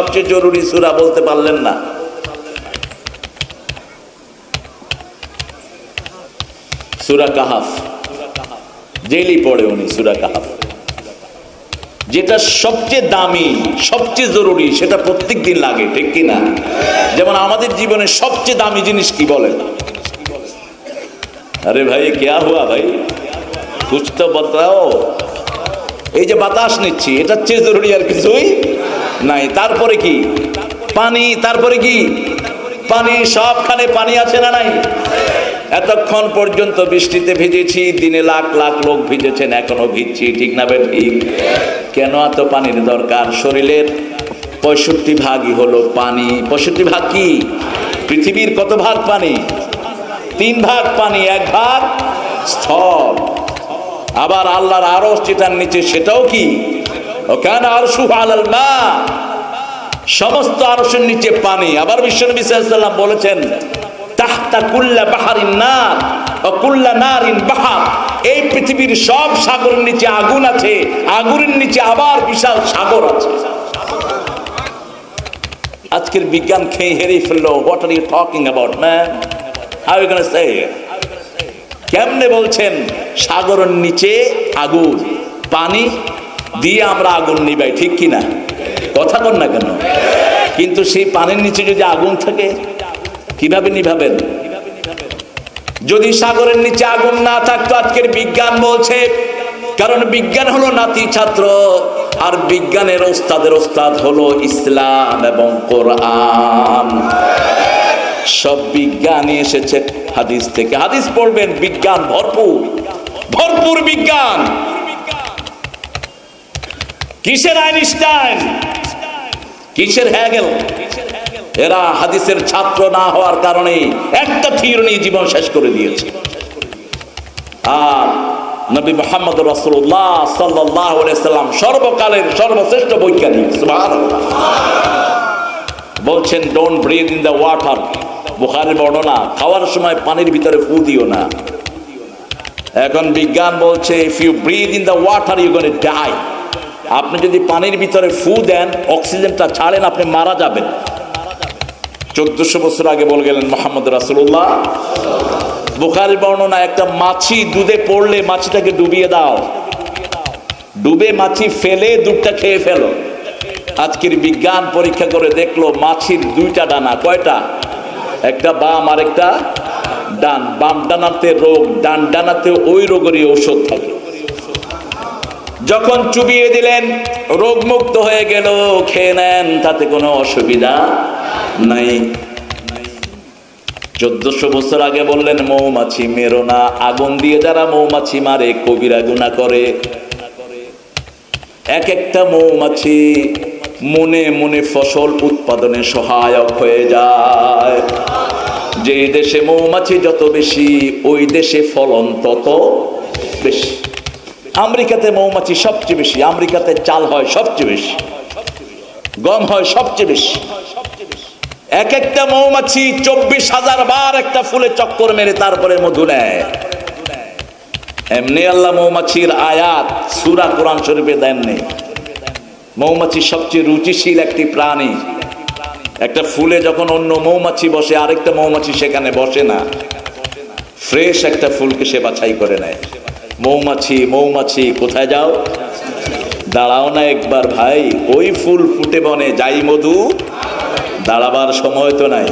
সবচেয়ে জরুরি সুরা বলতে পারলেন না। সুরা কাহাফ। ডেইলি পড়ে উনি, সুরা কাহাফ। যেটা সবচেয়ে দামি, সবচেয়ে জরুরি, সেটা প্রত্যেক দিন লাগে, ঠিক কি না? যেমন আমাদের জীবনে সবচেয়ে দামি জিনিস কি বলেন? আরে ভাই কেয়া হুয়া ভাই? কুছ তো বতাও এই যে বাতাস নিচ্ছি, এটার চেয়ে জরুরি আর কিছুই নাই। তারপরে কি? পানি, তারপরে কি? পানি, সবখানে পানি আছে না নাই? এতক্ষণ পর্যন্ত বৃষ্টিতে ভিজেছি, দিনে লাখ লাখ লোক ভিজেছেন, এখনও ভিজছি, ঠিক না ঠিক কেন এত পানির দরকার? শরীরের পঁয়ষট্টি ভাগই হলো পানি। পঁয়ষট্টি ভাগ কি? পৃথিবীর কত ভাগ পানি? তিন ভাগ পানি, এক ভাগ স্থল। আবার আল্লাহর আরও যেটার নিচে, সেটাও কি? আর সমস্ত আরসের নিচে পানি। আবার বিশ্বনবী সাল্লাম বলেছেন কুল্লা বাহারিন কুল্লা নারিন বাহার। এই পৃথিবীর সব সাগরের নিচে আগুন আছে। আগুনের নিচে আবার বিশাল সাগর আছে। আজকের বিজ্ঞান খেয়ে হেরিয়ে ফেলল। আর কেমনে বলছেন? সাগরের নিচে আগুন, পানি দিয়ে আমরা আগুন নিবাই, ঠিক কি না কথা কর না কেন? কিন্তু সেই পানির নিচে যদি আগুন থাকে, কীভাবে নিভাবেন? যদি সাগরের নিচে আগুন না থাকতো, আজকের বিজ্ঞান বলছে, কারণ বিজ্ঞান হলো নাতি ছাত্র, আর বিজ্ঞানের ওস্তাদের ওস্তাদ হলো ইসলাম এবং কোরআন। সব বিজ্ঞানই এসেছে হাদিস থেকে। হাদিস পড়বেন, বিজ্ঞান ভরপুর ভরপুর বিজ্ঞান। কিসের আইনস্টাইন? কিসের হ্যাগেল? এরা হাদিসের ছাত্র না হওয়ার কারণে একটা থিওরি নিয়ে জীবন শেষ করে দিয়েছে। আর নবী মোহাম্মদ রসুল্লাহ সাল্লাহ সাল্লাম সর্বকালের সর্বশ্রেষ্ঠ বৈজ্ঞানিক। বলছেন don't breathe in the water বুখারের বর্ণনা, খাওয়ার সময় পানির ভিতরে ফু দিও না। এখন বিজ্ঞান বলছে if you breathe in the water you gonna die আপনি যদি পানির ভিতরে ফু দেন, অক্সিজেনটা ছাড়েন, আপনি মারা যাবেন। চোদ্দশো বছর আগে বলে গেলেন মোহাম্মদ রাসুল্লাহ বুখারি বর্ণনা, একটা মাছি দুধে পড়লে মাছিটাকে ডুবিয়ে দাও। ডুবে মাছি ফেলে, দুধটা খেয়ে ফেলো। আজকের বিজ্ঞান পরীক্ষা করে দেখল, মাছির দুইটা ডানা, কয়টা? একটা বাম আর একটা ডান। বাম ডানাতে রোগ, ডান ডানাতে ওই রোগেরই ঔষধ থাকে। যখন চুবিয়ে দিলেন, রোগমুক্ত হয়ে গেল, খেয়ে নেন, তাতে কোনো অসুবিধা নাই। চোদ্দশো বছর আগে বললেন, মৌমাছি মেরো না। আগুন দিয়ে যারা মৌমাছি মারে, কবিরা গুণা করে। এক একটা মৌমাছি মনে মনে ফসল উৎপাদনে সহায়ক হয়ে যায়। যে দেশে মৌমাছি যত বেশি, ওই দেশে ফলন তত বেশি। আমেরিকাতে মৌমাছি সবচেয়ে বেশি, আমেরিকাতে চাল হয় সবচেয়ে বেশি, গম হয় সবচেয়ে বেশি। এক একটা মৌমাছি চব্বিশ হাজার বার একটা ফুলে চক্কর মেরে তারপরে মধু নেয়। এমনি আল্লাহ মৌমাছির আয়াত সুরা কোরআন শরীফে দেননি মৌমাছি সবচেয়ে রুচিশীল একটি প্রাণী। একটা ফুলে যখন অন্য মৌমাছি বসে, আরেকটা মৌমাছি সেখানে বসে না। ফ্রেশ একটা ফুলকে সে বাছাই করে নেয়। মৌমাছি মৌমাছি, কোথায় যাও? দাঁড়াও না একবার ভাই, ওই ফুল ফুটে বনে, যাই মধু। দাঁড়াবার সময় তো নাই।